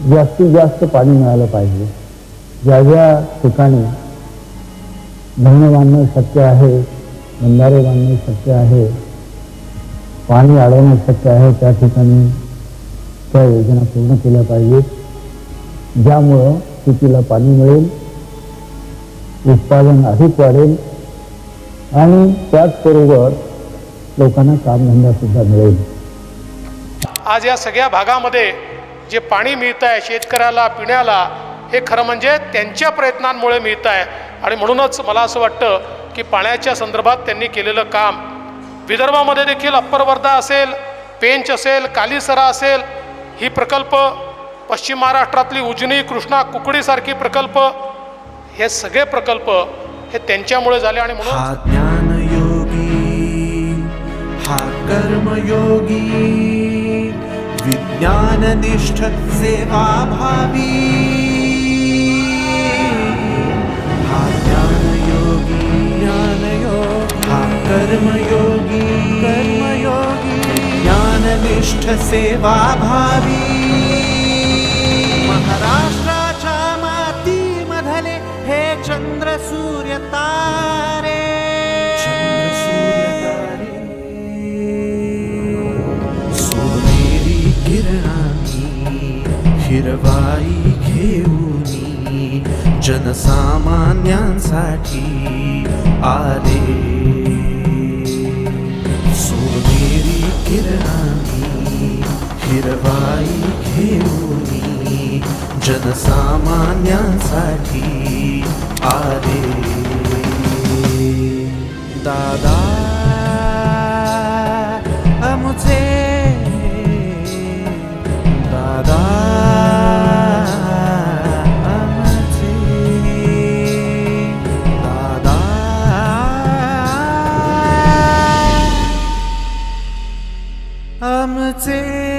जास्तीत जास्त पाणी मिळालं पाहिजे. ज्या ज्या ठिकाणी धरणं बांधणं शक्य आहे बंधारे बांधणं शक्य आहे पाणी अडवणं शक्य आहे त्या ठिकाणी त्या योजना पूर्ण केल्या पाहिजेत. ज्यामुळं शेतीला पाणी मिळेल उत्पादन अधिक वाढेल आणि त्याचबरोबर लोकांना कामधंदा सुद्धा मिळेल. आज या सगळ्या भागामध्ये जे पाणी मिळतं आहे शेतकऱ्याला पिण्याला हे खरं म्हणजे त्यांच्या प्रयत्नांमुळे मिळतं आहे आणि म्हणूनच मला असं वाटतं की पाण्याच्या संदर्भात त्यांनी केलेलं काम विदर्भामध्ये देखील अप्पर वर्धा असेल पेंच असेल कालीसरा असेल ही प्रकल्प पश्चिम महाराष्ट्रातली उजनी कृष्णा कुकडीसारखी प्रकल्प हे सगळे प्रकल्प हे त्यांच्यामुळे झाले आणि म्हणून हा ज्ञानयोगी हा कर्मयोगी. विज्ञाननिष्ठ सेवाभावी हा ज्ञानयोगी ज्ञानयोगी हा कर्मयोगी कर्मयोगी ज्ञाननिष्ठ सेवाभावी महाराष्ट्राच्या मातीमधले हे चंद्र आई घेऊनी जनसामान्यांसाठी आले. सोनेरी किरणानी हिरवाई घेऊनी जनसामान्यांसाठी आले. दादा आमचे see.